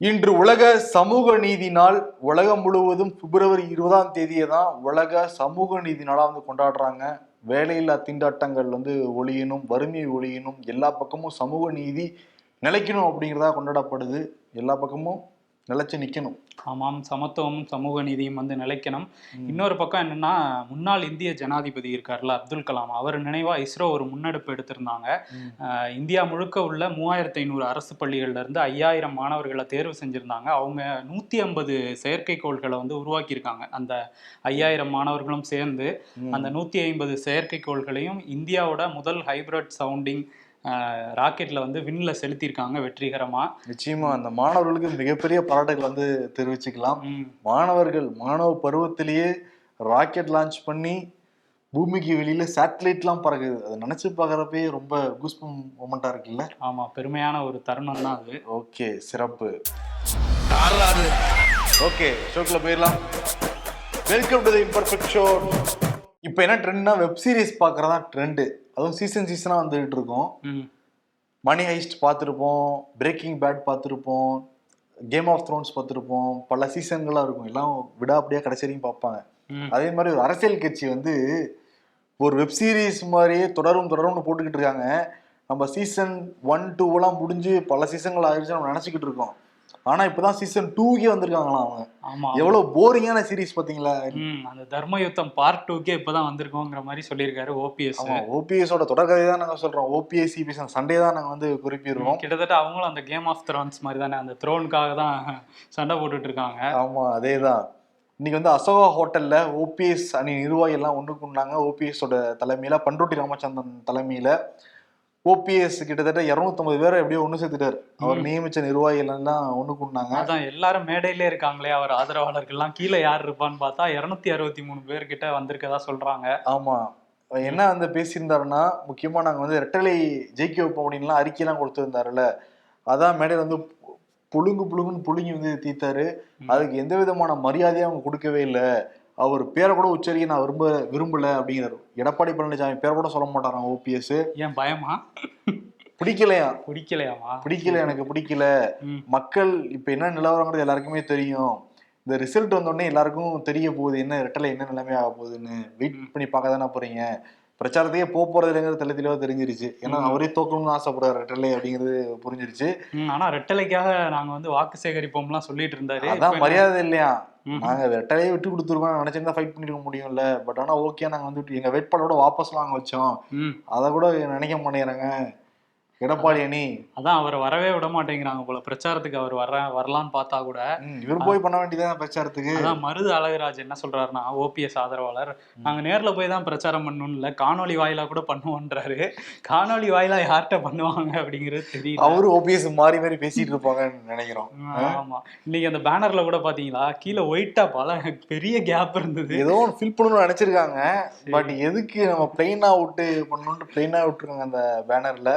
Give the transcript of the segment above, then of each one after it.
இன்று உலக சமூக நீதி நாள். உலகம் முழுவதும் பிப்ரவரி இருபதாம் தேதியை தான் உலக சமூக நீதி நாளாக வந்து கொண்டாடுறாங்க. வேலையில்லா திண்டாட்டங்கள் வந்து ஒழியணும் வறுமை ஒழியணும். எல்லா பக்கமும் சமூக நீதி நிலைக்கணும் அப்படிங்கிறதா கொண்டாடப்படுது. எல்லா பக்கமும் நிலைச்சு நிக்கணும். ஆமாம் சமத்துவமும் சமூக நீதியும் வந்து நிலைக்கணும். இன்னொரு பக்கம் என்னன்னா முன்னாள் இந்திய ஜனாதிபதி இருக்கார்ல அப்துல் கலாம். அவர் நினைவா இஸ்ரோ ஒரு முன்னெடுப்பு எடுத்திருந்தாங்க. இந்தியா முழுக்க உள்ள மூவாயிரத்தி ஐநூறு அரசு பள்ளிகள்ல இருந்து ஐயாயிரம் மாணவர்களை தேர்வு செஞ்சிருந்தாங்க. அவங்க நூத்தி ஐம்பது செயற்கைக்கோள்களை வந்து உருவாக்கியிருக்காங்க. அந்த ஐயாயிரம் மாணவர்களும் சேர்ந்து. அந்த நூத்தி ஐம்பது செயற்கைக்கோள்களையும் இந்தியாவோட முதல் ஹைபிரிட் சவுண்டிங் ராக்கெட்ல வந்து விண்ணில் செலுத்தியிருக்காங்க வெற்றிகரமா. நிச்சயமா அந்த மாணவர்களுக்கு மிகப்பெரிய பாராட்டுகள் வந்து தெரிவிச்சுக்கலாம். மாணவர்கள் மாணவ பருவத்திலேயே ராக்கெட் லான்ச் பண்ணி பூமிக்கு வெளியில சேட்டலைட்லாம் பறக்குது. அதை நினைச்சு பார்க்கறப்பே ரொம்ப கூஸ்பம் மொமெண்டா இருக்குல்ல? ஆமா பெருமையான ஒரு தருணம் தான் அது. ஓகே சிறப்பு. ஓகே ஷோக்குள்ள போயிடலாம். Welcome to the imperfect show இப்போ என்ன ட்ரெண்ட்னா வெப் சீரிஸ் பார்க்கறதா ட்ரெண்டு அதுவும் சீசன் சீசனாக வந்துகிட்டு இருக்கோம் மணி ஹைஸ்ட் பார்த்துருப்போம் பிரேக்கிங் பேட் பார்த்துருப்போம் கேம் ஆஃப் த்ரோன்ஸ் பார்த்துருப்போம் பல சீசன்களாக இருக்கும். எல்லாம் விடாப்படியாக கடைசி வரைக்கும் பார்ப்பாங்க அதே மாதிரி ஒரு அரசியல் கட்சி வந்து ஒரு வெப் சீரிஸ் மாதிரியே தொடரும் தொடரும்னு போட்டுக்கிட்டு இருக்காங்க நம்ம சீசன் ஒன் டூலாம் முடிஞ்சு பல சீசன்கள் ஆயிடுச்சு நம்ம நினச்சிக்கிட்டு இருக்கோம் ஆனா இப்பதான் சீசன் டூக்கே வந்திருக்காங்களாம் அவங்க. ஆமா எவ்வளவு போரிங்கான சீரிஸ் பாத்தீங்களா அந்த தர்ம யுத்தம் பார்ட் டூக்கே இப்பதான் வந்திருக்கோங்கிற மாதிரி சொல்லியிருக்காரு ஓபிஎஸ் ஓபிஎஸோட தொடர்கதை தான் நாங்க சொல்றோம். ஓபிஎஸ் சிபிஎஸ் சண்டே தான் நாங்க வந்து குறிப்பிடுறோம். கிட்டத்தட்ட அவங்களும் அந்த கேம் ஆஃப் த்ரோன்ஸ் மாதிரி தானே அந்த த்ரோனுக்காக தான் சண்டை போட்டுட்டு இருக்காங்க. ஆமா அதேதான். இன்னைக்கு வந்து அசோகா ஹோட்டல்ல ஓபிஎஸ் அணி நிர்வாகி எல்லாம் ஒன்று கூடினாங்க ஓபிஎஸோட தலைமையில பண்ருட்டி ராமச்சந்திரன் தலைமையில. ஓபிஎஸ் கிட்டத்தட்ட இருநூத்தம்பது பேரை எப்படியோ ஒன்று சேர்த்துட்டாரு. அவர் நியமிச்ச நிர்வாகிகள் எல்லாம் ஒன்று கூடினாங்க அதான் எல்லாரும் மேடையிலே இருக்காங்களே அவர் ஆதரவாளர்கள்லாம். கீழே யார் இருப்பான்னு பார்த்தா இருநூத்தி அறுபத்தி மூணு பேர்கிட்ட வந்திருக்கதா சொல்றாங்க. ஆமா. என்ன வந்து பேசியிருந்தாருன்னா முக்கியமா நாங்க வந்து ரெட்டலை ஜெயிக்க வைப்போம் அப்படின்லாம் அறிக்கையெல்லாம் கொடுத்திருந்தாருல்ல. அதான் மேடையில் வந்து புழுங்கு புழுங்குன்னு புழுங்கி வந்து தீத்தாரு அதுக்கு எந்த விதமான மரியாதையும் அவங்க கொடுக்கவே இல்லை. அவர் பேரை கூட உச்சரிக்க நான் விரும்ப விரும்பல அப்படிங்கிறாரு. எடப்பாடி பழனிசாமி பேரை கூட சொல்ல மாட்டாராம் ஓபிஎஸ்? ஏன் பயமா? பிடிக்கலையா? பிடிக்கலையாமா பிடிக்கல எனக்கு பிடிக்கல. மக்கள் இப்ப என்ன நிலவரங்கிறது எல்லாருக்குமே தெரியும். இந்த ரிசல்ட் வந்தோடனே எல்லாருக்கும் தெரிய போகுது என்ன ரெட்டலை என்ன நிலைமை ஆக போகுதுன்னு. வெயிட் பண்ணி பார்க்க தானே போறீங்க? பிரச்சாரத்தையே போறது இல்லைங்கிறது தெளி தெளிவா தெரிஞ்சிருச்சு. ஏன்னா அவரே தோக்கணும்னு ஆசைப்படுறாரு ரெட்டலை அப்படிங்கிறது புரிஞ்சிருச்சு. ஆனா ரெட்டலைக்காக நாங்க வந்து வாக்கு சேகரிப்போம்லாம் சொல்லிட்டு இருந்தாரு. அதான் மரியாதை இல்லையா. நாங்க ரெட்டலையே விட்டு கொடுத்துருக்கோம். நினைச்சிருந்தா ஃபைட் பண்ணிருக்க முடியும்ல. பட் ஆனா ஓகே நாங்க வந்து எங்க வேட்பாளரோட வாபஸ் வாங்க வச்சோம். அதை கூட நினைக்க மாட்டேங்கிறாங்க. எடப்பாடி அணி. அதான் அவர் வரவே விட மாட்டேங்கிறாங்க போல. பிரச்சாரத்துக்கு அவர் வர வரலான்னு பார்த்தா கூட. இவர் போய் பண்ண வேண்டியதான் பிரச்சாரத்துக்கு. அதான் மருது அழகுராஜ் என்ன சொல்றாருன்னா ஓபிஎஸ் ஆதரவாளர் நாங்க நேர்ல போய் தான் பிரச்சாரம் பண்ணணும் இல்ல காணொலி வாயிலா கூட பண்ணுவோன்றாரு. காணொலி வாயிலா யார்கிட்ட பண்ணுவாங்க அப்படிங்கிறது தெரியல. அவரு ஓபிஎஸ் மாறி மாறி பேசிட்டு இருப்பாங்கன்னு நினைக்கிறோம். ஆமா. இன்னைக்கு அந்த பேனர்ல கூட பாத்தீங்களா கீழே ஒயிட்டா பல பெரிய கேப் இருந்தது. ஏதோ ஒன்று ஃபில் பண்ணணும்னு நினைச்சிருக்காங்க. பட் எதுக்கு நம்ம பிளெயினா விட்டு பண்ணணும்னு பிளெயினா விட்டுருக்காங்க அந்த பேனர்ல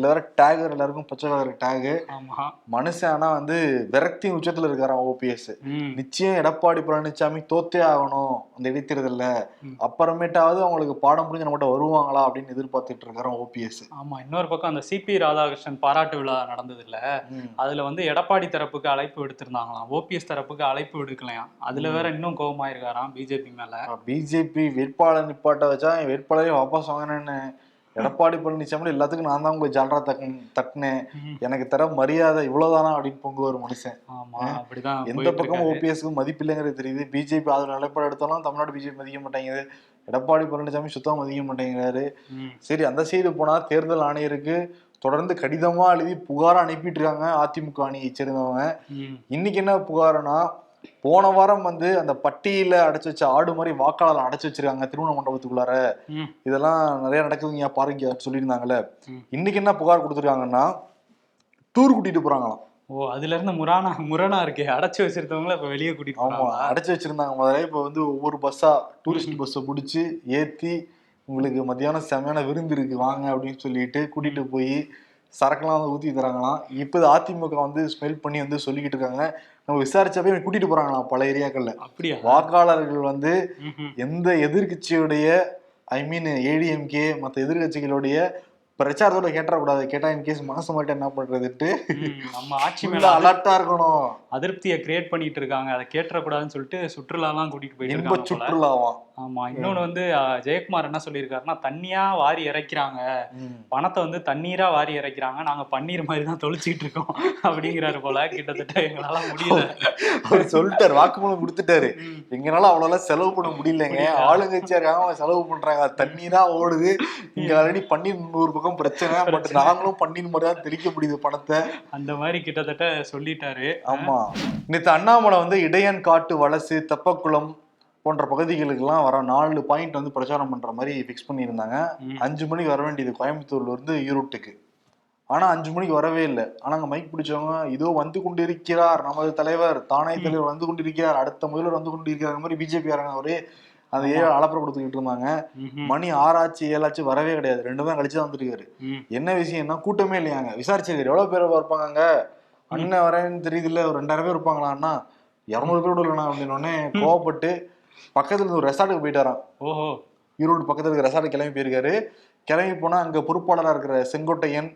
இதுல வேற டேக் எல்லாருக்கும் பச்சை கலர் டேக் மனுஷன் ஆனா வந்து விரக்தி உச்சத்துல இருக்காராம் ஓபிஎஸ் நிச்சயம் எடப்பாடி பழனிசாமி தோத்தே ஆகணும். அந்த இடைத்தேர்தல்ல. அப்புறமேட்டாவது அவங்களுக்கு பாடம் புரிஞ்சு நம்மகிட்ட வருவாங்களா அப்படின்னு எதிர்பார்த்துட்டு இருக்காராம் ஓபிஎஸ் ஆமா இன்னொரு பக்கம் அந்த சிபி ராதாகிருஷ்ணன் பாராட்டு விழா நடந்தது இல்ல அதுல வந்து எடப்பாடி தரப்புக்கு அழைப்பு விடுத்திருந்தாங்களாம். ஓபிஎஸ் தரப்புக்கு அழைப்பு விடுக்கலையாம். அதுல வேற இன்னும் கோபமாயிருக்காராம் பிஜேபி மேல. பிஜேபி வேட்பாளர் நிப்பாட்ட வச்சா வேட்பாளரே வாபஸ் வாங்கினேன்னு எடப்பாடி பழனிசாமி எல்லாத்துக்கும் நான் தான் உங்க ஜாலரா தக்கு தட்டினேன் எனக்கு தர மரியாதை இவ்வளவுதானா அப்படின்னு பொங்குவார் மனுஷன். ஆமா அப்படிதான் எந்த போயிட்டு பக்கம் இருக்காரு. ஓபிஎஸ்க்கு மதிப்பு இல்லைங்கிறது தெரியுது. பிஜேபி அதில் நிலைப்பாடு எடுத்தாலும் தமிழ்நாடு பிஜேபி மதிக்க மாட்டேங்குது. எடப்பாடி பழனிசாமி சுத்தமா மதிக்க மாட்டேங்கிறாரு. சரி அந்த சைடு போனா தேர்தல் ஆணையருக்கு தொடர்ந்து கடிதமா எழுதி புகாரா அனுப்பிட்டு இருக்காங்க. அதிமுக அணியை சேர்ந்தவங்க. இன்னைக்கு என்ன புகாருனா போன வாரம் வந்து அந்த பட்டியல அடைச்சு வச்ச ஆடு மாதிரி வாக்காளர் அடைச்சு வச்சிருக்காங்க திருமண மண்டபத்துக்குள்ளார. இதெல்லாம் நிறைய நடக்குதுங்க பாருங்க சொல்லியிருந்தாங்கல்ல. இன்னைக்கு என்ன புகார் கொடுத்துருக்காங்கன்னா டூர் கூட்டிட்டு போறாங்களாம். ஓ அதுல இருந்து முரணா முரணா இருக்கே. அடைச்சு வச்சிருந்தவங்கள இப்ப வெளியே கூட்டிட்டு ஆமா? அடைச்சு வச்சிருந்தாங்க முதல்ல. இப்ப வந்து ஒவ்வொரு பஸ்ஸா டூரிஸ்ட் பஸ்ஸை பிடிச்சி ஏத்தி உங்களுக்கு மத்தியானம் செமையான விருந்து இருக்கு வாங்க அப்படின்னு சொல்லிட்டு கூட்டிட்டு போய் சரக்குலாம் வந்து ஊத்தி தராங்களாம். இப்போ அதிமுக வந்து ஸ்மெல் பண்ணி வந்து சொல்லிக்கிட்டு இருக்காங்க. நம்ம விசாரிச்சப்பே கூட்டிட்டு போறாங்களாம் பல ஏரியாக்கள்ல அப்படியா வாக்காளர்கள் வந்து. எந்த எதிர்க்கட்சியுடைய ஐ மீன் ஏடிஎம்கே மற்ற எதிர்க்கட்சிகளுடைய பிரச்சாரத்தோட கேட்டக்கூடாது கேட்டா இன் கேஸ் மனசு மட்டும் என்ன பண்றதுட்டு நம்ம ஆட்சி மேல அலர்ட்டா இருக்கணும். அதிருப்தியை கிரியேட் பண்ணிட்டு இருக்காங்க. அதை கேட்டக்கூடாதுன்னு சொல்லிட்டு சுற்றுலாலாம் கூட்டிட்டு போயிட்டு. சுற்றுலாவாம் ஆமா. இன்னொன்னு வந்து ஜெயக்குமார் என்ன சொல்லியிருக்காருன்னா தண்ணியா வாரி இறைக்கிறாங்க. பணத்தை வந்து தண்ணீரா வாரி இறைக்கிறாங்க. நாங்க பன்னீர் மாதிரி தான் தொளிச்சிட்டு இருக்கோம். அப்படிங்கிறாரு போல. கிட்டத்தட்ட எங்களால முடியல. அவர் சொல்லிட்டாரு. வாக்குமூலம் கொடுத்துட்டாரு. எங்களால அவ்வளவு செலவு பண்ண முடியலங்க. ஆளுங்கட்சியா இருக்காங்க. செலவு பண்றாங்க. தண்ணி தான் ஓடுது. இங்க ஆல்ரெடி பன்னீர் நூறு பக்கம் பிரச்சனை பட் நாங்களும் மாதிரி தான் தெளிக்க முடியுது பணத்தை. அந்த மாதிரி கிட்டத்தட்ட சொல்லிட்டாரு. ஆமா. நேத்து அண்ணாமலை வந்து இடையன் காட்டு வலசு தெப்பக்குளம் போன்ற பகுதிகளுக்கெல்லாம் வர நாலு பாயிண்ட் வந்து பிரச்சாரம் பண்ற மாதிரி ஃபிக்ஸ் பண்ணியிருந்தாங்க. அஞ்சு மணிக்கு வர வேண்டியது கோயம்புத்தூர்ல இருந்து ஈரோட்டுக்கு. ஆனா அஞ்சு மணிக்கு வரவே இல்லை. ஆனா அங்க மைக் பிடிச்சவங்க இதோ வந்து கொண்டிருக்கிறார் நமது தலைவர் தானே தலைவர் வந்து கொண்டிருக்கிறார் அடுத்த முதல்வர் வந்து கொண்டிருக்கிறார் மாதிரி பிஜேபி ஒரே அந்த ஏழு அலப்பறை கொடுத்துக்கிட்டு இருந்தாங்க. மணி ஆறாச்சு ஏழாச்சு வரவே கிடையாது. ரெண்டு தான் கழிச்சு தான் வந்துருக்காரு. என்ன விஷயம்னா கூட்டமே இல்லையாங்க. விசாரிச்சிருக்காரு. எவ்வளவு பேர் இருப்பாங்க அண்ணன் வரேன்னு தெரியுதுல்ல ஒரு ரெண்டாயிரம் பேர் இருப்பாங்களான்னா இரநூறு பேர் கூட இல்லைண்ணா அப்படின்னு உடனே கோவப்பட்டு பக்கத்துல ஒரு ரெசார்ட்டுக்கு போயிட்டாராம். ஓஹோ. ஈரோடு பக்கத்துல இருக்க ரெசார்ட் கிளம்பி போயிருக்காரு. கிளம்பி போனா அங்க பொறுப்பாளரா இருக்கிற செங்கோட்டையன்.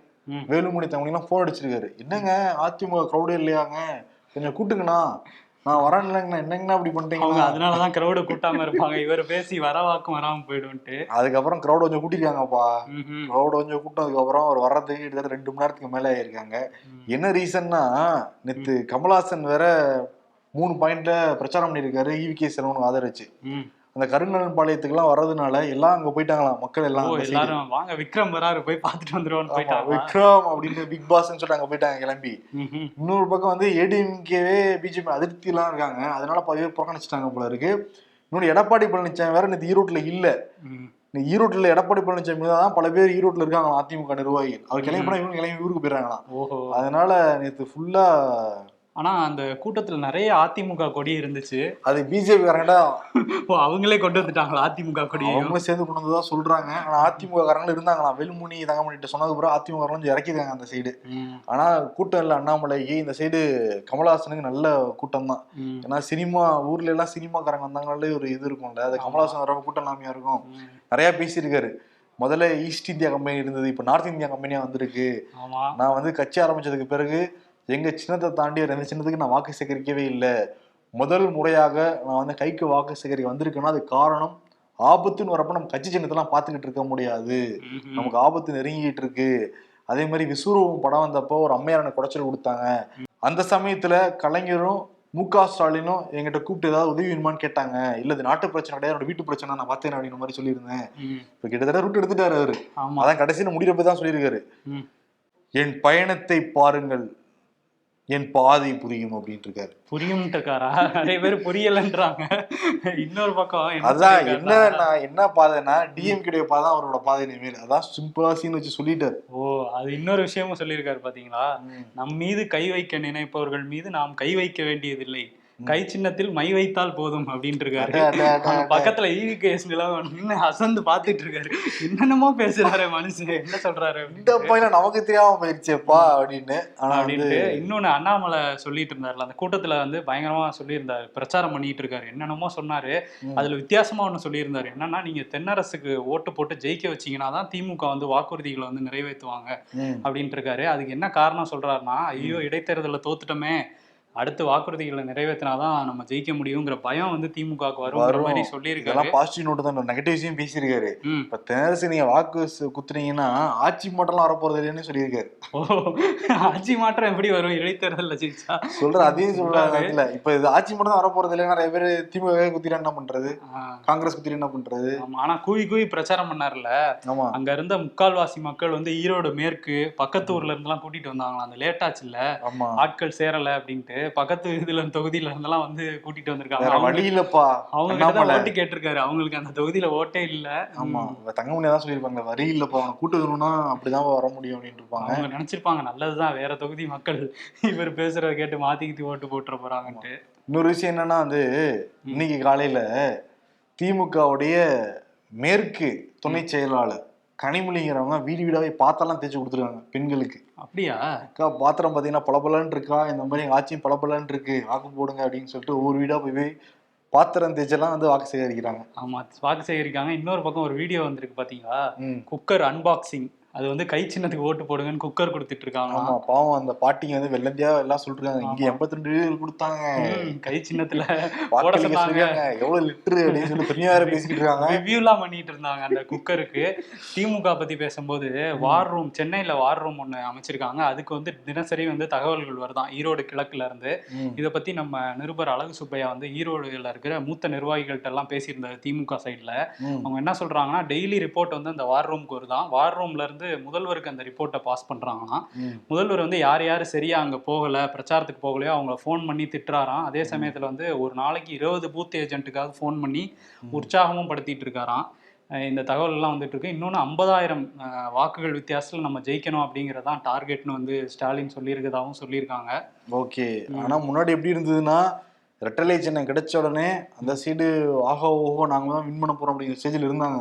வேலுமணி தவங்கலாம் போன் அடிச்சிருக்காரு. என்னங்க? அதிமுக க்ரௌடே இல்லையாங்க? கொஞ்சம் கூட்டுங்கண்ணா. நான் வரேன் இல்லைங்கண்ணா. என்னங்கண்ணா அவங்க பண்ணிட்டீங்க? அதனாலதான் கிரௌட கூட்டாம இருப்பாங்க. இவர் பேசி வரவாக்கும் வராம போயிடும்ட்டு அதுக்கப்புறம் க்ரௌட் கொஞ்சம் கூட்டிருக்காங்கப்பா. க்ரௌட் கொஞ்சம் கூட்டதுக்கு அப்புறம் அவர் வர்றதுக்கு கிட்டத்தட்ட ரெண்டு மணி நேரத்துக்கு மேலே ஆயிருக்காங்க. என்ன ரீசன்னா நேத்து கமல்ஹாசன் வேற மூணு பாயிண்ட்ல பிரச்சாரம் பண்ணியிருக்காரு. ஈவி கே செல்வனுக்கு ஆதரிச்சு. அந்த கருங்கலன் பாளையத்துக்குலாம் வர்றதுனால எல்லாம் அங்க போயிட்டாங்களாம் மக்கள் எல்லாம். எல்லாரும் வாங்க விக்ரம் வராரு போய் பார்த்துட்டு வந்துருவோம்னு போயிட்டாங்க விக்ரம் அப்படின்னு பிக் பாஸ்ன்னு சொல்லிட்டு அங்க போயிட்டாங்க கிளம்பி. இன்னொரு பக்கம் வந்து ஏடிஎம்கேவே பிஜேபி அதிருப்தி எல்லாம் இருக்காங்க. அதனால பேர் புறக்கணிச்சிட்டாங்க போல இருக்கு. இன்னொன்று எடப்பாடி பழனிசாமி வேற நேற்று ஈரோட்ல இல்ல. ஈரோட்ல எடப்பாடி பழனிசாமி தான் பல பேர் ஈரோட்ல இருக்காங்க அதிமுக நிர்வாகிகள். அவர் கிளம்பி போனா இவங்க கிளம்பி ஊருக்கு போயிடறாங்களாம். அதனால நேத்து ஃபுல்லா ஆனா அந்த கூட்டத்துல நிறைய அதிமுக கொடி இருந்துச்சு. அது பிஜேபி காரங்கடா அவங்களே கொண்டு வந்துட்டாங்களா அதிமுக கொடியையும்? அவங்களும் சேர்ந்து கொண்டு வந்ததா சொல்றாங்க. ஆனா அதிமுக காரங்களும் இருந்தாங்களாம் வெல்முனி தங்கமணிட்ட சொன்னதுக்கு அப்புறம் அதிமுக காரங்களும் இறக்கிருக்காங்க அந்த சைடு. ஆனா கூட்டம் இல்ல அண்ணாமலைக்கு. இந்த சைடு கமலஹாசனுக்கு நல்ல கூட்டம் தான். ஏன்னா சினிமா ஊர்ல எல்லாம் சினிமாக்காரங்க வந்தாங்களே ஒரு இது இருக்கும்ல. அது கமலஹாசன் வரப்ப கூட்டம் இல்லாமையா இருக்கும். நிறைய பேசியிருக்காரு. முதல்ல ஈஸ்ட் இந்தியா கம்பெனி இருந்தது இப்ப நார்த் இந்தியா கம்பெனியா வந்திருக்கு. நான் வந்து கட்சி ஆரம்பிச்சதுக்கு பிறகு எங்க சின்னத்தை தாண்டி எந்த சின்னத்துக்கு நான் வாக்கு சேகரிக்கவே இல்லை. முதல் முறையாக நான் வந்து கைக்கு வாக்கு சேகரிக்க வந்திருக்கேன்னா அது காரணம் ஆபத்துன்னு வரப்ப நம்ம கட்சி சின்னத்தெல்லாம் பார்த்துக்கிட்டு இருக்க முடியாது. நமக்கு ஆபத்து நெருங்கிட்டு இருக்கு. அதே மாதிரி விஸ்வரூபம் படம் வந்தப்போ ஒரு அம்மையார் எனக்கு குடைச்சல் கொடுத்தாங்க. அந்த சமயத்துல கலைஞரும் மு க ஸ்டாலினும் என்கிட்ட கூப்பிட்டு ஏதாவது உதவி வேணுமான்னு கேட்டாங்க. இல்ல இது நாட்டு பிரச்சனை கிடையாது என்னோட வீட்டு பிரச்சனை நான் பார்த்தேன் அப்படின்ற மாதிரி சொல்லியிருந்தேன். இப்ப கிட்டத்தட்ட ரூட் எடுத்துட்டாரு அவரு. அதான் கடைசியில் முடிகிறப்ப தான் சொல்லியிருக்காரு. என் பயணத்தை பாருங்கள். என் பாதை புரியும் அப்படின்ட்டு இருக்காரு புரியும்ட்டுக்காரா? நிறைய பேர் புரியலன்றாங்க. இன்னொரு பக்கம் என்ன அதான் என்ன நான் என்ன பாதைன்னா டிஎம்கே பாதை அவரோட பாதை இனிமேல் அதான் சிம்பிளா சீன் வச்சு சொல்லிட்டாரு. ஓ அது இன்னொரு விஷயமும் சொல்லியிருக்காரு பாத்தீங்களா. நம் மீது கை வைக்க நினைப்பவர்கள் மீது நாம் கை வைக்க வேண்டியதில்லை. கை சின்னத்தில் மை வைத்தால் போதும் அப்படின்ட்டு இருக்காரு. பக்கத்துல ஈவி கேஸ் நின்று அசந்து பாத்துட்டு இருக்காரு என்னென்னமோ பேசுறாரு மனுஷன். என்ன சொல்றாரு இந்த. பையன் நமக்கு தெரியாம போயிருச்சேப்பா அப்படின்னு. ஆனா அப்படின்ட்டு இன்னொன்னு அண்ணாமலை சொல்லிட்டு இருந்தாருல அந்த கூட்டத்துல வந்து பயங்கரமா சொல்லியிருந்தாரு. பிரச்சாரம் பண்ணிட்டு இருக்காரு என்னென்னமோ சொன்னாரு. அதுல வித்தியாசமா ஒண்ணு சொல்லியிருந்தாரு. என்னன்னா நீங்க தென்னரசுக்கு ஓட்டு போட்டு ஜெயிக்க வச்சீங்கன்னா தான் திமுக வந்து வாக்குறுதிகளை வந்து நிறைவேற்றுவாங்க. அப்படின்ட்டு இருக்காரு அதுக்கு என்ன காரணம் சொல்றாருன்னா ஐயோ இடைத்தேர்தலில் தோத்துட்டோமே. அடுத்து வாக்குறுதிகளை நிறைவேற்றினாதான் நம்ம ஜெயிக்க முடியுங்கிற பயம் வந்து திமுகவுக்கு வருங்கிற வரும். மாதிரி சொல்லியிருக்காரு. பாசிட்டிவ் நோட்டு தான் நெகட்டிவ் விஷயம் பேசியிருக்காரு. இப்ப தெனரசு நீங்க வாக்கு குத்துனீங்கன்னா ஆட்சி மட்டும்லாம் வரப்போறது இல்லைன்னு சொல்லியிருக்காரு. ஓ ஆட்சி மாற்றம் எப்படி வரும்? இடைத்தேர்தலில் ஜெயிச்சா? சொல்ற அதையும் சொல்றாரு. அதுல இப்ப இது ஆட்சி தான் வரப்போறது இல்லை நிறைய பேர் திமுக குத்திட்டு என்ன பண்றது? காங்கிரஸ் குத்திட்டு என்ன பண்றது? ஆனா கூவி கூவி பிரச்சாரம் பண்ணார்ல ஆமா. அங்க இருந்த முக்கால்வாசி மக்கள் வந்து ஈரோடு மேற்கு பக்கத்து ஊர்ல இருந்தெல்லாம் கூட்டிட்டு வந்தாங்களாம். அந்த லேட் ஆச்சுல்ல ஆமா. ஆட்கள் சேரல அப்படின்ட்டு. பக்கத்து இதுல தொகுதியில இருந்தெல்லாம் வந்து கூட்டிட்டு வந்திருக்காங்க. வழி இல்லப்பா அவங்க ஓட்டு கேட்டிருக்காரு. அவங்களுக்கு அந்த தொகுதியில ஓட்டே இல்ல. ஆமா. தங்கமணி தான் சொல்லியிருப்பாங்க. வரி இல்லப்பா அவனை கூட்டு வரணும்னா அப்படிதான் வர முடியும் அப்படின்னு இருப்பாங்க. அவங்க நினைச்சிருப்பாங்க நல்லதுதான். வேற தொகுதி மக்கள் இவர் பேசுறத கேட்டு மாத்தி கித்தி ஓட்டு போட்டுற போறாங்கன்ட்டு. இன்னொரு விஷயம் என்னன்னா வந்து இன்னைக்கு காலையில திமுகவுடைய மேற்கு துணை செயலாளர் கனிமொழிங்கிறவங்க வீடு வீடாவே பாத்திரம் தேய்ச்சி கொடுத்துருக்காங்க பெண்களுக்கு. அப்படியா? அக்கா பாத்திரம் பாத்தீங்கன்னா பளபளன்னு இருக்கா? இந்த மாதிரி ஆட்சியும் பளபளன்னு இருக்கு. வாக்கு போடுங்க அப்படின்னு சொல்லிட்டு ஒவ்வொரு வீடா போய் போய் பாத்திரம் தேய்ச்செல்லாம் வந்து வாக்கு சேகரிக்கிறாங்க. ஆமா வாக்கு சேகரிக்காங்க இன்னொரு பக்கம் ஒரு வீடியோ வந்திருக்கு பாத்தீங்களா. குக்கர் அன்பாக்சிங் அது வந்து கை சின்னத்துக்கு ஓட்டு போடுங்கன்னு குக்கர் கொடுத்துட்டு இருக்காங்க ஆமா பாவம் அந்த பாட்டிங்க வந்து வெள்ளந்தியா எல்லாம் சொல்றாங்க இங்க. எண்பத்தி ரெண்டு கொடுத்தாங்க. கை சின்னத்துல போட சொன்னாங்க. எவ்வளவு லிட்டரு அப்படின்னு சொல்லி பெருமையா வேற பேசிட்டு இருக்காங்க. ரிவ்யூலாம் பண்ணிட்டு இருந்தாங்க அந்த குக்கருக்கு. திமுக பத்தி பேசும்போது வார் ரூம் சென்னையில வார் ரூம் ஒண்ணு அமைச்சிருக்காங்க. அதுக்கு வந்து தினசரி வந்து தகவல்கள் வருதான். ஈரோடு கிழக்குல இருந்து. இதை பத்தி நம்ம நிருபர் அழகு சுப்பையா வந்து ஈரோடுல இருக்கிற மூத்த நிர்வாகிகள்ட்ட எல்லாம் பேசியிருந்தாரு திமுக சைட்ல. அவங்க என்ன சொல்றாங்கன்னா டெய்லி ரிப்போர்ட் வந்து அந்த வார் ரூம்க்கு வருதான். வார் ரூம்ல இருந்து முதல்வருக்கு அந்த ரிப்போர்ட்டை பாஸ் பண்றாங்களாம். ம். முதல்வர் வந்து யார் யார் சரியா அங்க போகல பிரச்சாரத்துக்கு போகலையோ அவங்கள ஃபோன் பண்ணி திட்டுறாராம். அதே சமயத்துல வந்து ஒரு நாளைக்கு இருபது பூத் ஏஜென்ட்டுக்காக ஃபோன் பண்ணி உற்சாகமும் படுத்திட்டு இருக்காராம். இந்த தகவல் எல்லாம் வந்துட்டு இருக்கு. இன்னொன்று ஐம்பதாயிரம் வாக்குகள் வித்தியாசத்தில் நம்ம ஜெயிக்கணும் அப்படிங்கறதான் டார்கெட்னு வந்து ஸ்டாலின் சொல்லியிருக்கதாகவும் சொல்லியிருக்காங்க. ஓகே. ஆனா முன்னாடி எப்படி இருந்ததுன்னா ரெட்டலை சின்னம் கிடைச்ச உடனே அந்த சைடு ஆஹா ஓஹோ நாங்க தான் வின் பண்ண போறோம் அப்படிங்கிற ஸ்டேஜில் இருந்தாங்க.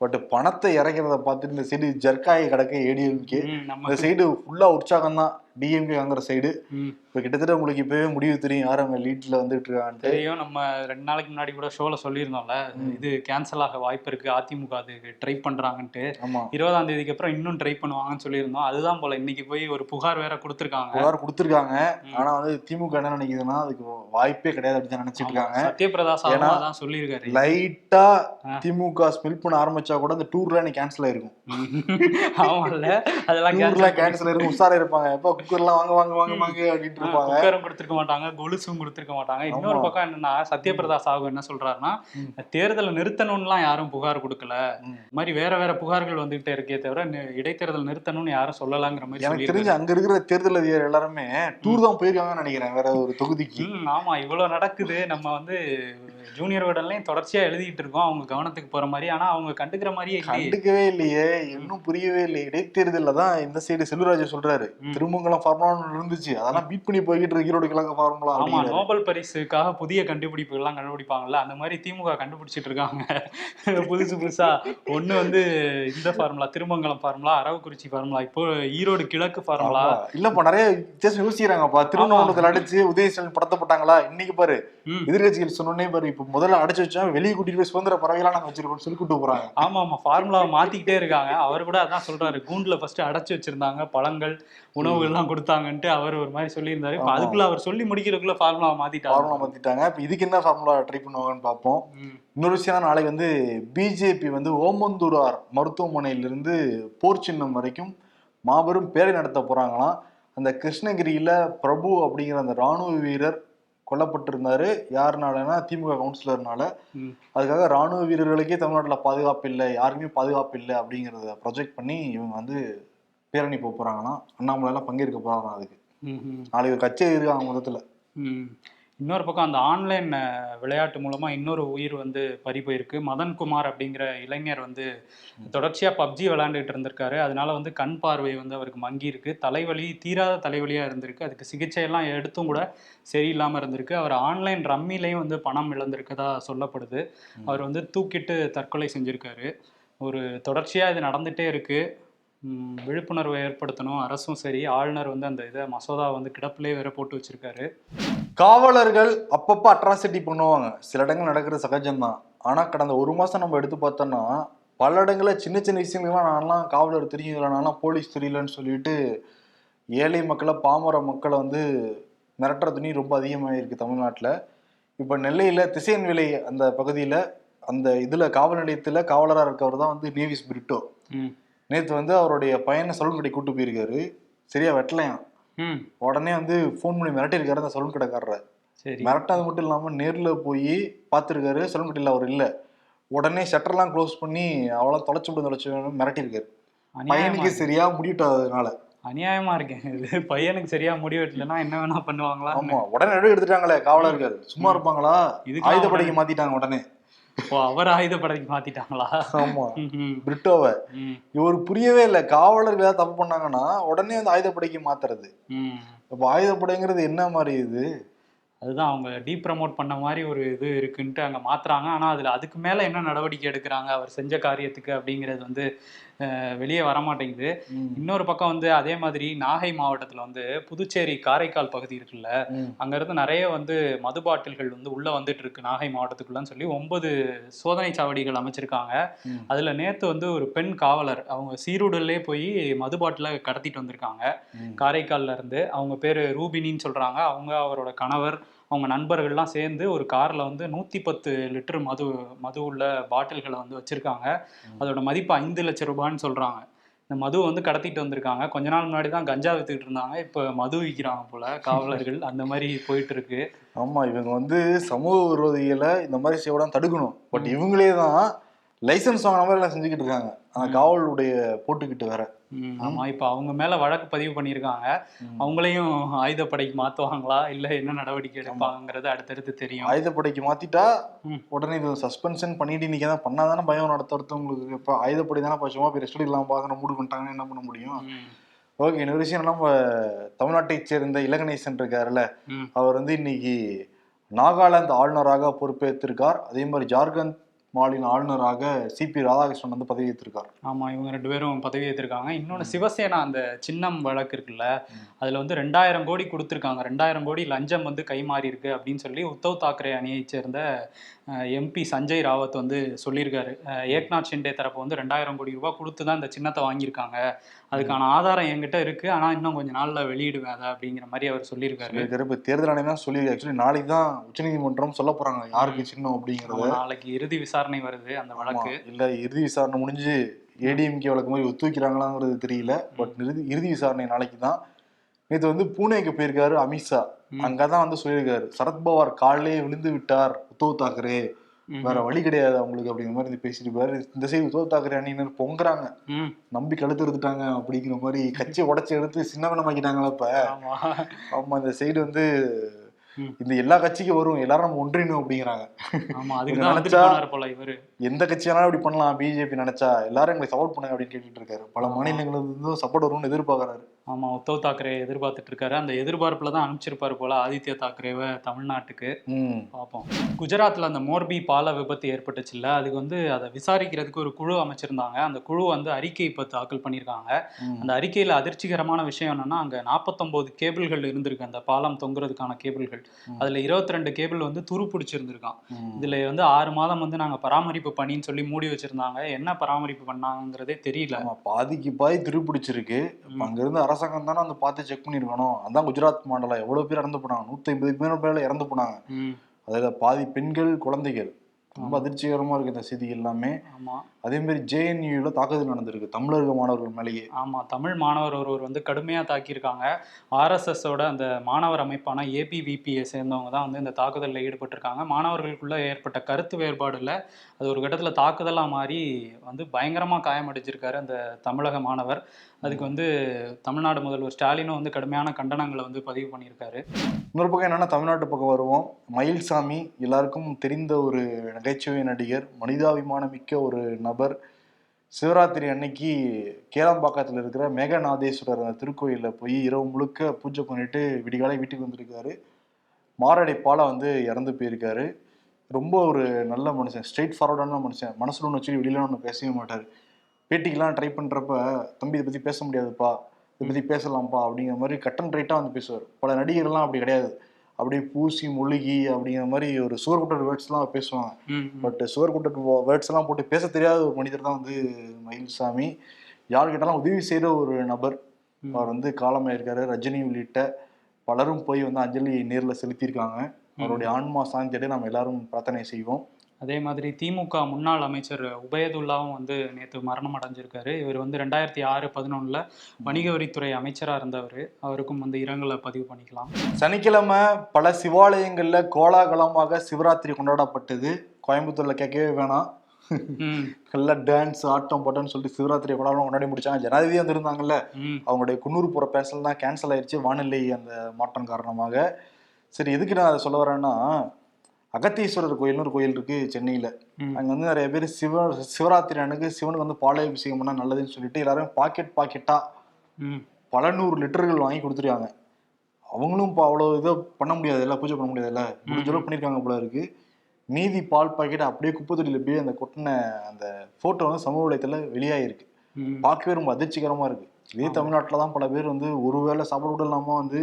பட் பணத்தை இறக்கிறத பார்த்துட்டு இந்த சைடு ஜர்க்காய் கிடக்க ஏடிஎம்கே நம்ம இந்த சைடு ஃபுல்லா உற்சாகம் தான் டிஎம்கே வாங்குற சைடு இப்போ கிட்டத்தட்ட உங்களுக்கு இப்பவே முடிவு தெரியும் யார் அவங்க லீட்ல வந்துட்டு இருக்கான்ட்டு தெரியும். நம்ம ரெண்டு நாளைக்கு முன்னாடி கூட ஷோல சொல்லியிருந்தோம்ல இது கேன்சல் ஆக வாய்ப்பு இருக்கு அதிமுக அதுக்கு ட்ரை பண்றாங்கன்ட்டு. ஆமா. இருபதாம் தேதிக்கு அப்புறம் இன்னும் ட்ரை பண்ணுவாங்கன்னு சொல்லியிருந்தோம். அதுதான் போல இன்னைக்கு போய் ஒரு புகார் வேற கொடுத்துருக்காங்க. புகார் கொடுத்துருக்காங்க. ஆனா வந்து திமுக என்ன நினைக்குதுன்னா அதுக்கு வாய்ப்பே கிடையாது அப்படின்னு நினைச்சிட்டு இருக்காங்க. சத்யபிரதா ஏன்னா- தான் சொல்லியிருக்காரு. லைட்டா. திமுக ஸ்மெல் பண்ண ஆரம்பிச்சா கூட அந்த டூர்ல எனக்கு கேன்சல் ஆயிருக்கும். ஆமாம்ல அதெல்லாம் கேன்சல் ஆயிருக்கும் உஷாரா இருப்பாங்க. எப்ப குக்கர்லாம் வாங்க வாங்க வாங்க வாங்க அப்படின்ட்டு இருப்பாங்க. குக்கரும் கொடுத்துருக்க மாட்டாங்க கொலுசும் கொடுத்துருக்க மாட்டாங்க. இன்னொரு. பக்கம் என்னன்னா சத்யபிரதா சாஹூ என்ன சொல்றாருன்னா. தேர்தலை நிறுத்தணும்லாம் யாரும் புகார் கொடுக்கல. இந்த மாதிரி வேற வேற புகார்கள் வந்துகிட்டே இருக்கே தவிர இடைத்தேர்தல் நிறுத்தணும்னு யாரும் சொல்லலாங்கிற மாதிரி எனக்கு தெரிஞ்சு அங்க இருக்கிற தேர்தல் அதிகாரி எல்லாருமே டூர் தான் போயிருக்காங்கன்னு நினைக்கிறேன் வேற ஒரு தொகுதிக்கு. ஆமா இவ்வளவு நடக்குது. நம்ம வந்து ஜூனியர் விடலையும் தொடர்ச்சியா எழுதிட்டு இருக்கோம். அவங்க கவனத்துக்கு போற மாதிரி. ஆனா அவங்க கண்டுக்கிற மாதிரியே இல்லையே. கண்டுக்கவே இல்லையே. இன்னும் புரியவே இல்லை இடைத்தேர்தல்ல தான் இந்த சைடு செல்வராஜ் சொல்றாரு. திருமங்கலம் ஃபார்முலா இருந்துச்சு. அதெல்லாம் பீட் பண்ணி போய்கிட்டு இருக்கு. ஈரோடு கிழக்கு ஃபார்முலா ஆமா. நோபல் பரிசுக்காக புதிய கண்டுபிடிப்புகள் எல்லாம் கண்டுபிடிப்பாங்கல்ல. அந்த மாதிரி திமுக கண்டுபிடிச்சிட்டு இருக்காங்க. புதுசு புதுசா. ஒண்ணு வந்து இந்த formula Thirumangalam formula Aravakurichi formula இப்போ ஈரோடு கிழக்கு ஃபார்முலா. இல்லப்பா நிறைய வித்தியாசம் யோசிக்கிறாங்கப்பா. திருவண்ணாமலத்துல அடிச்சு உதயசன் படத்தப்பட்டாங்களா இன்னைக்கு பாரு. எதிர்கட்சிகள் சொன்னோடனே பாரு இப்ப முதல்ல அடைச்சு வச்சா வெளியே கூட்டிட்டு போய் சுதந்திர பறவைலாம் நாங்க வச்சிருக்கோம் சொல்லி கூட்டு போறாங்க. ஆமா ஆமா. ஃபார்முலாவை மாத்திக்கிட்டே இருக்காங்க. அவர் கூட அதான் சொல்றாரு. கூண்டுல ஃபர்ஸ்ட் அடைச்சு வச்சிருந்தாங்க. பழங்கள் உணவுகள் எல்லாம் கொடுத்தாங்கன்ட்டு அவர் ஒரு மாதிரி சொல்லியிருந்தாரு. இப்ப. அதுக்குள்ள அவர் சொல்லி முடிக்கிறதுக்குள்ள ஃபார்முலாவை ஃபார்முலா மாத்திட்டாங்க மாத்திட்டாங்க. இப்ப இதுக்கு என்ன ஃபார்முலா ட்ரை பண்ணுவாங்கன்னு பார்ப்போம். இன்னொரு விஷயம் நாளைக்கு வந்து பிஜேபி வந்து ஓமந்தூரார் மருத்துவமனையிலிருந்து போர் சின்னம் வரைக்கும் மாபெரும் பேரை நடத்த போறாங்களாம். அந்த கிருஷ்ணகிரியில பிரபு அப்படிங்கிற அந்த ராணுவ வீரர் கொல்லப்பட்டிருந்தாரு யாருனாலனா திமுக கவுன்சிலர்னால. அதுக்காக ராணுவ வீரர்களுக்கே தமிழ்நாட்டுல பாதுகாப்பு இல்லை யாருக்குமே பாதுகாப்பு இல்லை அப்படிங்கிறத ப்ரொஜெக்ட் பண்ணி இவங்க வந்து பேரணி போக போறாங்களாம் அண்ணாமலை எல்லாம் பங்கேற்க போறாங்களாம் அதுக்கு. நாளைக்கு கச்சேரி இருக்காங்க மொத்தத்துல. இன்னொரு பக்கம் அந்த ஆன்லைன் விளையாட்டு மூலமா இன்னொரு உயிர் வந்து பறி போயிருக்கு. மதன்குமார் அப்படிங்கிற இளைஞர் வந்து தொடர்ச்சியா பப்ஜி விளையாண்டுட்டு இருந்திருக்காரு. அதனால வந்து கண் பார்வை வந்து அவருக்கு மங்கி இருக்கு தலைவலி தீராத தலைவலியா இருந்திருக்கு. அதுக்கு சிகிச்சை எல்லாம் எடுத்தும் கூட சரியில்லாம இருந்திருக்கு. அவர் ஆன்லைன் ரம்மிலையும் வந்து பணம் இழந்திருக்கதா சொல்லப்படுது. அவர் வந்து தூக்கிட்டு தற்கொலை செஞ்சிருக்காரு. ஒரு தொடர்ச்சியா இது நடந்துட்டே இருக்கு. ம், விழிப்புணர்வை ஏற்படுத்தணும். அரசும் சரி ஆளுநர் வந்து அந்த இதை மசோதா வந்து கிடப்பிலே வேற போட்டு வச்சிருக்காரு. காவலர்கள் அப்பப்போ அட்ராசிட்டி பண்ணுவாங்க. சில இடங்கள் நடக்கிறது சகஜம்தான். ஆனா கடந்த ஒரு மாசம் நம்ம எடுத்து பார்த்தோம்னா பல இடங்களில் சின்ன சின்ன விஷயங்கள்லாம் நான்லாம் காவலர் தெரியல நான்லாம் போலீஸ் தெரியலன்னு சொல்லிட்டு ஏழை மக்களை பாமர மக்களை வந்து மிரட்டுற துணி ரொம்ப அதிகமாக இருக்கு தமிழ்நாட்டில். இப்போ நெல்லையில் திசையன்விலை அந்த பகுதியில் அந்த இதில் காவல் நிலையத்தில் காவலராக இருக்கவர் தான் வந்து நேவிஸ் பிரிட்டோ. நேற்று வந்து அவருடைய பையனை சலூன் கடை கூட்டு போயிருக்காரு. சரியா வெட்டலையாம் உடனே வந்து ஃபோன் பண்ணி மிரட்டியிருக்காரு அந்த சலூன் கடைக்காரரை சரி. மிரட்டாது மட்டும் இல்லாம நேர்ல போய் பார்த்துருக்காரு சலூன் கடையில் அவர் இல்ல. உடனே ஷட்டர்லாம் க்ளோஸ் பண்ணி அவளை தொலைச்சு விடு தொலைச்சு மிரட்டியிருக்காரு. பையனுக்கு சரியா முடிவிட்டோம் அதனால அநியாயமா இருக்கேன் இது பையனுக்கு சரியா முடிவெட்டலன்னா என்ன வேணா பண்ணுவாங்களா ஆமா உடனே எடுத்துட்டாங்களே காவலர்கள். சும்மா இருப்பாங்களா? இதுக்கெல்லாம் ஆயுதப்படைக்கு மாத்திட்டாங்க உடனே. அவர் ஆயுதப்படைக்கு மாத்திட்டாங்களா? ஆமா. பிரிட்டோவை. இவர் புரியவே இல்லை. காவலர்கள் ஏதாவது தப்பு பண்ணாங்கன்னா உடனே வந்து ஆயுதப்படைக்கு மாத்துறது. அப்போ ஆயுதப்படைங்கிறது என்ன மாதிரி இது? அதுதான் அவங்க டீ ப்ரமோட் பண்ண மாதிரி ஒரு இது இருக்குன்ட்டு அங்க மாத்துறாங்க. ஆனா அதுல அதுக்கு மேல என்ன நடவடிக்கை எடுக்கிறாங்க? அவர் செஞ்ச காரியத்துக்கு அப்படிங்கிறது வந்து வெளியே வர மாட்டேங்குது ம். இன்னொரு பக்கம் வந்து அதே மாதிரி நாகை மாவட்டத்துல வந்து புதுச்சேரி காரைக்கால் பகுதி இருக்குல்ல ம். அங்க இருந்து நிறைய வந்து மது பாட்டில்கள் வந்து உள்ள வந்துட்டு இருக்கு நாகை மாவட்டத்துக்குள்ளன்னு சொல்லி ஒன்பது சோதனை சாவடிகள் அமைச்சிருக்காங்க. அதுல நேத்து வந்து ஒரு பெண் காவலர் அவங்க சீருடல்லே போய் மது பாட்டில கடத்திட்டு வந்திருக்காங்க. காரைக்கால்ல இருந்து அவங்க பேரு ரூபினின்னு சொல்றாங்க அவங்க அவரோட கணவர் அவங்க நண்பர்கள்லாம் சேர்ந்து ஒரு கார்ல வந்து நூத்தி பத்து லிட்டர் மது மது உள்ள பாட்டில்களை வந்து வச்சிருக்காங்க. அதோட மதிப்பு ஐந்து லட்சம் ரூபான்னு சொல்றாங்க. இந்த மது வந்து கடத்திட்டு வந்திருக்காங்க. கொஞ்ச நாள் முன்னாடி தான் கஞ்சா வித்துக்கிட்டு இருந்தாங்க. இப்ப மது விற்கிறாங்க போல காவலர்கள். அந்த மாதிரி போயிட்டு இருக்கு ஆமா இவங்க வந்து சமூக விரோதிகளை இந்த மாதிரி செய்யக்கூடாது தடுக்கணும். பட் இவங்களே தான் லைசன்ஸ் வாங்கின மாதிரி எல்லாம் செஞ்சுக்கிட்டு இருக்காங்க. அந்த காவலுடைய போட்டுக்கிட்டு வேற. ஆமா இப்ப அவங்க மேல வழக்கு பதிவு பண்ணியிருக்காங்க. அவங்களையும் ஆயுதப்படைக்கு மாத்துவாங்களா? இல்ல என்ன நடவடிக்கை எடுப்பாங்கிறது அடுத்தடுத்து தெரியும். ஆயுதப்படைக்கு மாத்திட்டா. உடனே இது சஸ்பென்ஷன் பண்ணிட்டு இன்னைக்கு தான் பண்ணாதானே பயம்? நடத்துறவங்களுக்கு இப்ப ஆயுதப்படை தானே சும்மா போய் ரெஸ்ட் இல்லாம பாக்கணும் மூடு பண்ணிட்டாங்கன்னா என்ன பண்ண முடியும்? ஓகே இன்னொரு விஷயம் நம்ம தமிழ்நாட்டை சேர்ந்த இலகணேசன் இருக்காருல்ல. அவர் வந்து இன்னைக்கு நாகாலாந்து ஆளுநராக பொறுப்பேற்றிருக்கார். அதே மாதிரி ஜார்க்கண்ட் மாநில ஆளுநராக சிபி ராதாகிருஷ்ணன் வந்து பதவியேற்றிருக்கார் ஆமா இவங்க ரெண்டு பேரும் பதவி ஏற்றிருக்காங்க இன்னொன்னு சிவசேனா அந்த சின்னம் வழக்கு இருக்குல்ல அதுல வந்து ரெண்டாயிரம் கோடி கொடுத்துருக்காங்க. ரெண்டாயிரம் கோடி லஞ்சம் வந்து கைமாறி இருக்கு அப்படின்னு சொல்லி உத்தவ் தாக்கரே அணியை சேர்ந்த எம்பி சஞ்சய் ராவத் வந்து சொல்லியிருக்காரு. ஏக்நாத் ஷிண்டே தரப்பு வந்து ரெண்டாயிரம் கோடி ரூபாய் கொடுத்து தான் இந்த சின்னத்தை வாங்கியிருக்காங்க. அதுக்கான ஆதாரம் என்கிட்ட இருக்கு. ஆனா இன்னும் கொஞ்ச நாள்ல வெளியிடுவேன் அதை அப்படிங்கிற மாதிரி அவர் சொல்லியிருக்காரு. இப்ப தேர்தல் ஆணையம் தான் சொல்லி ஆக்சுவலி நாளைக்கு தான் உச்சநீதிமன்றம் சொல்ல போறாங்க. யாருக்கு சின்னம் அப்படிங்கறத. நாளைக்கு இறுதி விசாரணை வருது அந்த வழக்கு. இல்ல இறுதி விசாரணை முடிஞ்சு ஏடிஎம்கே வழக்கு மாதிரி ஒத்து வைக்கிறாங்களாங்கிறது தெரியல. பட் இறுதி இறுதி விசாரணை நாளைக்கு தான். நேற்று வந்து பூனேக்கு போயிருக்காரு அமித்ஷா. அங்கதான் வந்து சொல்லியிருக்காரு. சரத்பவார் காலிலே விழுந்து விட்டார் உத்தவ் தாக்கரே. வேற வழி கிடையாது அவங்களுக்கு அப்படிங்கிற மாதிரி பேசிட்டு இருப்பாரு. இந்த சைடு உத்தவ் தாக்கரே அணியினர் பொங்குறாங்க. நம்பி கழுத்து எடுத்துட்டாங்க அப்படிங்கிற மாதிரி கட்சியை உடைச்சு எடுத்து சின்னவனமாக்கிட்டாங்களா இப்ப? ஆமா. ஆமா இந்த சைடு வந்து. இந்த எல்லா கட்சிக்கும் வரும். எல்லாரும் நம்ம ஒன்றிணும் அப்படிங்கிறாங்க. நினைச்சா- எந்த கட்சியானாலும் இப்படி பண்ணலாம். பிஜேபி நினைச்சா எல்லாரும் எங்களை சப்போர்ட் பண்ணுங்க அப்படின்னு கேட்டுட்டு இருக்காரு. பல மாநிலங்கள்ல இருந்தும் சப்போர்ட் வரும்னு எதிர்பார்க்கறாரு. ஆமா உத்தவ் தாக்கரே எதிர்பார்த்துட்டு இருக்காரு அந்த எதிர்பார்ப்புல தான் அனுப்பிச்சிருப்பாரு போல ஆதித்ய தாக்கரேவை தமிழ்நாட்டுக்கு. பார்ப்போம் குஜராத்ல அந்த மோர்பி பால விபத்து ஏற்பட்டுச்சுல்ல அதுக்கு வந்து அதை விசாரிக்கிறதுக்கு ஒரு குழு அமைச்சிருந்தாங்க. அந்த குழு வந்து அறிக்கை இப்போ தாக்கல் பண்ணியிருக்காங்க. ம். அந்த அறிக்கையில அதிர்ச்சிகரமான விஷயம் என்னன்னா அங்க நாற்பத்தொன்பது கேபிள்கள் இருந்திருக்கு. அந்த பாலம் தொங்குறதுக்கான கேபிள்கள். அதுல இருபத்தி ரெண்டு கேபிள் வந்து துரு பிடிச்சிருந்திருக்கான். இதுல வந்து ஆறு மாதம் வந்து நாங்க பராமரிப்பு பணின்னு சொல்லி மூடி வச்சிருந்தாங்க. என்ன பராமரிப்பு பண்ணாங்கங்கிறதே தெரியல. பாதிக்கு பாதி திருப்பிடிச்சிருக்கு இப்ப அங்க இருந்து அரசாங்கம் தானே வந்து பார்த்து செக் பண்ணிருக்கணும் அதான் குஜராத் மாடலா எவ்வளவு பேர் இறந்து போனாங்க. நூத்தி ஐம்பது பேர் மேல இறந்து போனாங்க. அதுல பாதி பெண்கள் குழந்தைகள். ரொம்ப அதிர்ச்சிகரமா இருக்கு இந்த செய்தி எல்லாமே. ஆமா. அதே மாதிரி ஜேஎன்யூல தாக்குதல் நடந்திருக்கு தமிழக மாணவர்கள் மேலேயே. ஆமா தமிழ் மாணவர் ஒருவர் வந்து கடுமையா தாக்கியிருக்காங்க. ஆர்எஸ்எஸோட அந்த மாணவர் அமைப்பான ஏபிவிபியை சேர்ந்தவங்க தான் வந்து இந்த தாக்குதலில் ஈடுபட்டிருக்காங்க. மாணவர்களுக்குள்ள ஏற்பட்ட கருத்து வேறுபாடுல அது ஒரு கட்டத்துல தாக்குதலா மாறி வந்து பயங்கரமா காயமடைஞ்சிருக்காரு அந்த தமிழக மாணவர். அதுக்கு வந்து தமிழ்நாடு முதல்வர் ஸ்டாலினும் வந்து கடுமையான கண்டனங்களை வந்து பதிவு பண்ணியிருக்காரு. இன்னொரு பக்கம் என்னன்னா தமிழ்நாட்டு பக்கம் வருவோம். மயில்சாமி எல்லாருக்கும் தெரிந்த ஒரு நகைச்சுவை நடிகர் மனிதாபிமான மிக்க ஒரு நபர். சிவராத்திரி அன்னைக்கு கேளம்பாக்கத்தில் இருக்கிற மேகநாதேஸ்வரர் அந்த திருக்கோயிலில் போய் இரவு முழுக்க பூஜை பண்ணிட்டு விடிகாலை வீட்டுக்கு வந்திருக்காரு. மாரடைப்பால் வந்து இறந்து போயிருக்காரு. ரொம்ப ஒரு நல்ல மனுஷன் ஸ்ட்ரெயிட் ஃபார்வர்டான மனுஷன். மனசில் ஒன்று வச்சு வெளியில ஒன்று பேசவே மாட்டார். பேட்டிக்கெல்லாம் ட்ரை பண்றப்ப தம்பி இதை பத்தி பேச முடியாதுப்பா. இதை பத்தி பேசலாம்ப்பா. அப்படிங்கிற மாதிரி கட் அண்ட் ரைட்டா வந்து பேசுவார். பல நடிகர்லாம் அப்படி கிடையாது. அப்படியே பூசி முழுகி அப்படிங்கிற மாதிரி ஒரு சுவர் குட்டர் வேர்ட்ஸ்லாம் பேசுவாங்க. பட் சுவர் குட்டர் வேர்ட்ஸ் எல்லாம் போட்டு பேச தெரியாத ஒரு மனிதர் தான் வந்து மயில்சாமி. யார்கிட்டலாம் உதவி செய்கிற ஒரு நபர். அவர் வந்து காலமாயிருக்காரு. ரஜினி உள்ளிட்ட பலரும் போய் வந்து அஞ்சலி நேர்ல செலுத்தியிருக்காங்க. அவருடைய ஆன்மா சாந்தியடை நம்ம எல்லாரும் பிரார்த்தனை செய்வோம். அதே மாதிரி திமுக முன்னாள் அமைச்சர் உபயதுல்லாவும் வந்து நேற்று மரணம் அடைஞ்சிருக்காரு. இவர் வந்து ரெண்டாயிரத்தி ஆறு பதினொன்றில் வணிக வரித்துறை அமைச்சராக இருந்தவர். அவருக்கும் வந்து இரங்கலை பதிவு பண்ணிக்கலாம். சனிக்கிழமை பல சிவாலயங்கள்ல கோலாகலமாக சிவராத்திரி கொண்டாடப்பட்டது. கோயம்புத்தூர்ல கேட்கவே வேணாம். எல்லாம் டான்ஸ் ஆட்டம் பாட்டம்னு சொல்லிட்டு சிவராத்திரி கொண்டாடம் கொண்டாடி முடிச்சாங்க. ஜனாதிபதி வந்திருந்தாங்கல்ல. ம். அவங்களுடைய குன்னூர் போற பேசல் தான் கேன்சல் ஆயிடுச்சு வானிலை அந்த மாற்றம் காரணமாக. சரி எதுக்கு நான் அதை சொல்ல வரேன்னா அகத்தீஸ்வரர் கோயில்னு ஒரு கோயில் இருக்கு சென்னையில. அங்க வந்து நிறைய பேர் சிவ சிவராத்திரி அன்னைக்கு சிவனுக்கு வந்து பாலாபிஷேகம் பண்ணா நல்லதுன்னு சொல்லிட்டு எல்லாரும் பாக்கெட் பாக்கெட்டா பல நூறு லிட்டர்கள் வாங்கி கொடுத்துருக்காங்க. அவங்களும் இப்போ அவ்வளோ இதை பண்ண முடியாதுல்ல பூஜை பண்ண முடியாதுல்ல முடிஞ்ச அளவு பண்ணியிருக்காங்க போல இருக்கு. மீதி பால் பாக்கெட் அப்படியே குப்பை தொட்டியில் அப்படியே அந்த கொட்டின அந்த ஃபோட்டோ வந்து சமூக வலைத்தள வெளியாயிருக்கு. ம். பார்க்கவே ரொம்ப அதிர்ச்சிகரமா இருக்கு. இதே தமிழ்நாட்டில் தான் பல பேர் வந்து ஒருவேளை சாப்பிட கூட இல்லாம வந்து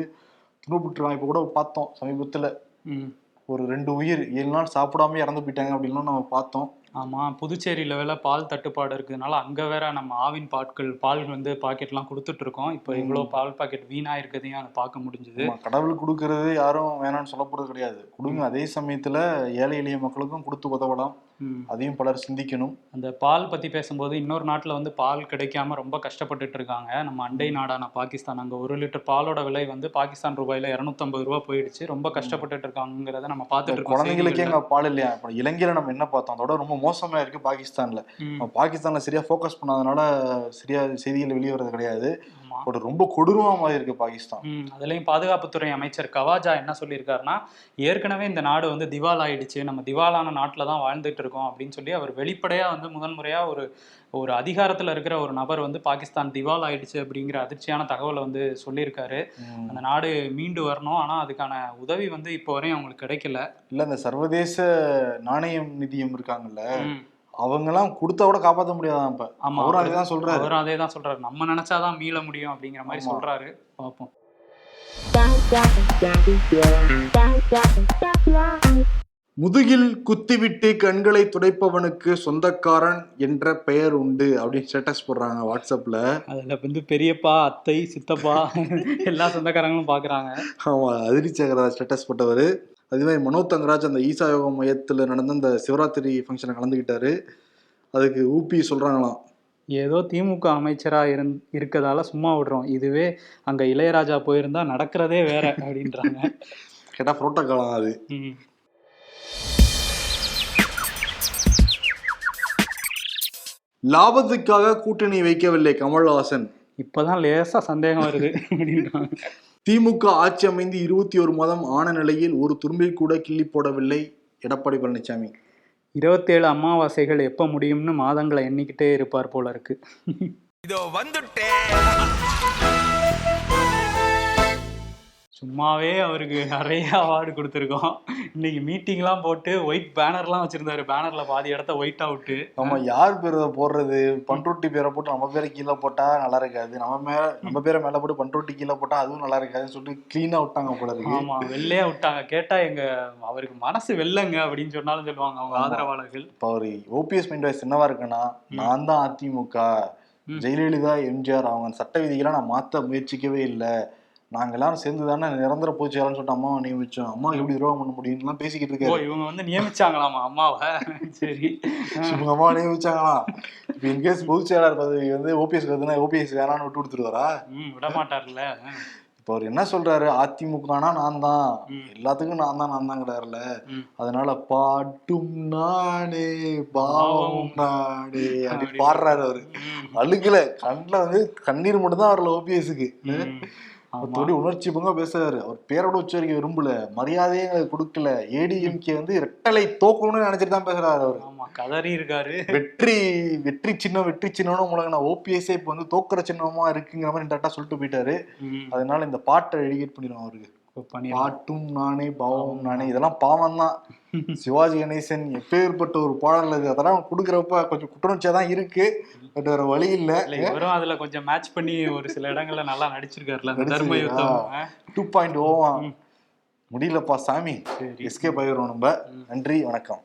துணுப்புட்டுருக்காங்க இப்போ கூட பார்த்தோம் சமீபத்துல. ஒரு ரெண்டு உயிர் ஏழு நாள் சாப்பிடாம இறந்து போயிட்டாங்க அப்படின்லாம் நம்ம பார்த்தோம். ஆமா புதுச்சேரியில வேற பால் தட்டுப்பாடு இருக்கிறதுனால அங்க வேற நம்ம ஆவின் பாட்கள் பால் வந்து பாக்கெட்லாம் கொடுத்துட்டு இருக்கோம். இப்போ இவ்வளோ பால் பாக்கெட் வீணா இருக்கிறதையும் அதை பார்க்க முடிஞ்சுது கடவுள் கொடுக்கறது யாரும் வேணாம்னு சொல்லப்படுறது கிடையாது. கொடுங்க அதே சமயத்துல ஏழை எளிய மக்களுக்கும் கொடுத்து உதவலாம். அதையும் பலர் சிந்திக்கணும். அந்த பால் பத்தி பேசும்போது இன்னொரு நாட்டுல வந்து பால் கிடைக்காம ரொம்ப கஷ்டப்பட்டுட்டு இருக்காங்க. நம்ம அண்டை நாடான பாகிஸ்தான். அங்க ஒரு லிட்டர் பாலோட விலை வந்து பாகிஸ்தான் ரூபாயில இருநூத்தம்பது ரூபா போயிடுச்சு. ரொம்ப கஷ்டப்பட்டுட்டு இருக்காங்கிறத நம்ம பார்த்துட்டு இருக்கோம். குழந்தைங்களுக்கே. அங்க பால் இல்லையா? இப்போ இலங்கையில நம்ம என்ன பார்த்தோம்? அதோட ரொம்ப மோசமா இருக்கு பாகிஸ்தான்ல. பாகிஸ்தான்ல சரியா ஃபோக்கஸ் பண்ணாதனால சரியா செய்திகள் வெளியே வர்றது கிடையாது. ஒரு ரொம்ப கொடூரமா இருக்கு பாகிஸ்தான். அதுலேயும் பாதுகாப்புத்துறை அமைச்சர் கவாஜா என்ன சொல்லியிருக்காருன்னா ஏற்கனவே இந்த நாடு வந்து திவால் ஆயிடுச்சு நம்ம திவாலான நாட்டில் தான் வாழ்ந்துட்டு இருக்கோம் அப்படின்னு சொல்லி அவர் வெளிப்படையாக வந்து முதன்முறையாக ஒரு ஒரு அதிகாரத்தில் இருக்கிற ஒரு நபர் வந்து பாகிஸ்தான் திவால் ஆயிடுச்சு அப்படிங்கிற அதிர்ச்சியான தகவலை வந்து சொல்லியிருக்காரு. அந்த நாடு மீண்டு வரணும் ஆனால் அதுக்கான உதவி வந்து இப்போ வரையும் அவங்களுக்கு கிடைக்கல. இல்ல இந்த சர்வதேச நாணயம் நிதியம் இருக்காங்கல்ல ம். அவங்க எல்லாம் கொடுத்தா கூட காப்பாற்ற முடியாதான் இப்ப? ஆமா அவரும் அதுதான் சொல்றாரு. அவரும் அதே தான் சொல்றாரு. நம்ம நினைச்சாதான் மீள முடியும் அப்படிங்கிற மாதிரி. சொல்றாரு. பார்ப்போம் முதுகில் குத்திவிட்டு கண்களை துடைப்பவனுக்கு சொந்தக்காரன் என்ற பெயர் உண்டு அப்படின்னு ஸ்டேட்டஸ் போடுறாங்க வாட்ஸ்அப்ல அதுல வந்து பெரியப்பா அத்தை சித்தப்பா எல்லா சொந்தக்காரங்களும் பாக்குறாங்க. ஆமா ஆகிறதா ஸ்டேட்டஸ் போட்டவர். அதே மாதிரி மனோ தங்கராஜ் அந்த ஈசா யோகா மையத்துல நடந்த அந்த சிவராத்திரி ஃபங்க்ஷனை கலந்துக்கிட்டாரு அதுக்கு ஊபி சொல்றாங்களாம். ஏதோ திமுக அமைச்சரா இருந் இருக்கதால சும்மா விடுறோம். இதுவே அங்க இளையராஜா போயிருந்தா நடக்கிறதே வேற அப்படின்றாங்க. கேட்டா புரோட்டோகாலம் அது. லாபத்துக்காக கூட்டணி வைக்கவில்லை கமல்ஹாசன். இப்பதான் லேசா சந்தேகம் வருது. அப்படின்றாங்க. திமுக ஆட்சி அமைந்து இருபத்தி ஒரு மாதம் ஆன நிலையில் ஒரு துரும்பை கூட கிள்ளி போடவில்லை. எடப்பாடி பழனிசாமி இருபத்தேழு அமாவாசைகள் எப்ப முடியும்னு மாதங்களை எண்ணிக்கிட்டே இருப்பார் போல இருக்கு. இதோ வந்துட்டேன் சும்மாவே அவருக்கு நிறைய அவார்டு கொடுத்துருக்கோம். இன்னைக்கு மீட்டிங்லாம் போட்டு ஒயிட் பேனர்லாம் வச்சிருந்தாரு. பேனர்ல பாதி இடத்த ஒயிட் அவுட்டு நம்ம யார் பேரை போடுறது? பண்ருட்டி பேரை போட்டு நம்ம பேரை கீழே போட்டா நல்லா இருக்காது. நம்ம மேல நம்ம பேரை மேல போட்டு பண்ருட்டி கீழே போட்டா அதுவும் நல்லா இருக்காதுன்னு சொல்லிட்டு கிளீனா விட்டாங்க போல இருக்கு. ஆமா வெள்ளையா விட்டாங்க. கேட்டா எங்க அவருக்கு மனசு வெள்ளங்க அப்படின்னு சொன்னாலும் சொல்லுவாங்க அவங்க. ஆதரவாளர்கள். இப்போ அவர் ஓபிஎஸ் மைண்ட் வாய்ஸ் என்னவா இருக்குன்னா நான் தான் அதிமுக. ஜெயலலிதா எம்ஜிஆர் அவங்க சட்ட விதிகளை நான் மாத்த முயற்சிக்கவே இல்லை. நாங்க எல்லாரும் சேர்ந்து தானே நிரந்தர பொதுச்செயலாளர்னு சொல்லிட்டு அம்மாவை நியமிச்சோம். அம்மா எப்படி துரோகம் பண்ண முடியும்லாம் பேசிக்கிட்டு இருக்காரு. இவங்க வந்து நியமிச்சாங்களாமா அம்மாவை? சரி. இவங்க அம்மா நியமிச்சாங்களா? இப்போ இன்கேஸ் பொதுச்செயலாளர் பதவி வந்து ஓபிஎஸ் வருதுன்னா ஓபிஎஸ் வேணான்னு விட்டு கொடுத்துருவாரா? விட மாட்டார்ல இப்போ அவர் என்ன சொல்றாரு? அதிமுகனா நான் தான். எல்லாத்துக்கும் நான் தான் நான் தாங்கிறாருல ம். அதனால பாட்டும் நானே பாவம் நானே அப்படி. பாடுறாரு அவரு. ம். அழுகல. கண்ணுல வந்து கண்ணீர் மட்டும் தான் வரல ஓபிஎஸ்க்கு மற்றபடி உணர்ச்சி பொங்க பேசுறாரு. அவர் பேரோட உச்சரிக்க விரும்பல. மரியாதையே கொடுக்கல. ஏடிஎம்கே வந்து ரெட்டலை தோக்கணும்னு நினைச்சிட்டு தான் பேசுறாரு அவர். ஆமா கதறி இருக்காரு. வெற்றி வெற்றி சின்னம் வெற்றி சின்னம்னு முழங்கின ஓபிஎஸ்ஏ இப்போ வந்து தோக்குற சின்னமா இருக்குங்கிற மாதிரி டேரக்டா சொல்லிட்டு போயிட்டாரு. அதனால இந்த பாட்டை எழுதிட்டு பண்ணிடுவோம் அவருக்கு. பாட்டும் நானே பாவம் நானே இதெல்லாம் பாவம் தான் சிவாஜி கணேசன் எப்பேற்பட்ட ஒரு பாடல் அது? அதெல்லாம் கொடுக்குறப்ப கொஞ்சம் குற்றச்சாதான் தான் இருக்கு. பட் வேற வழி இல்ல. இவரும் அதுல கொஞ்சம் மேட்ச் பண்ணி ஒரு சில இடங்கள்ல நல்லா நடிச்சிருக்காருல. தர்ம? யுத்தம்? டூ பாயிண்ட் ஓவா முடியலப்பா சாமி. எஸ்கே போயிடுறோம் நம்ம. நன்றி வணக்கம்.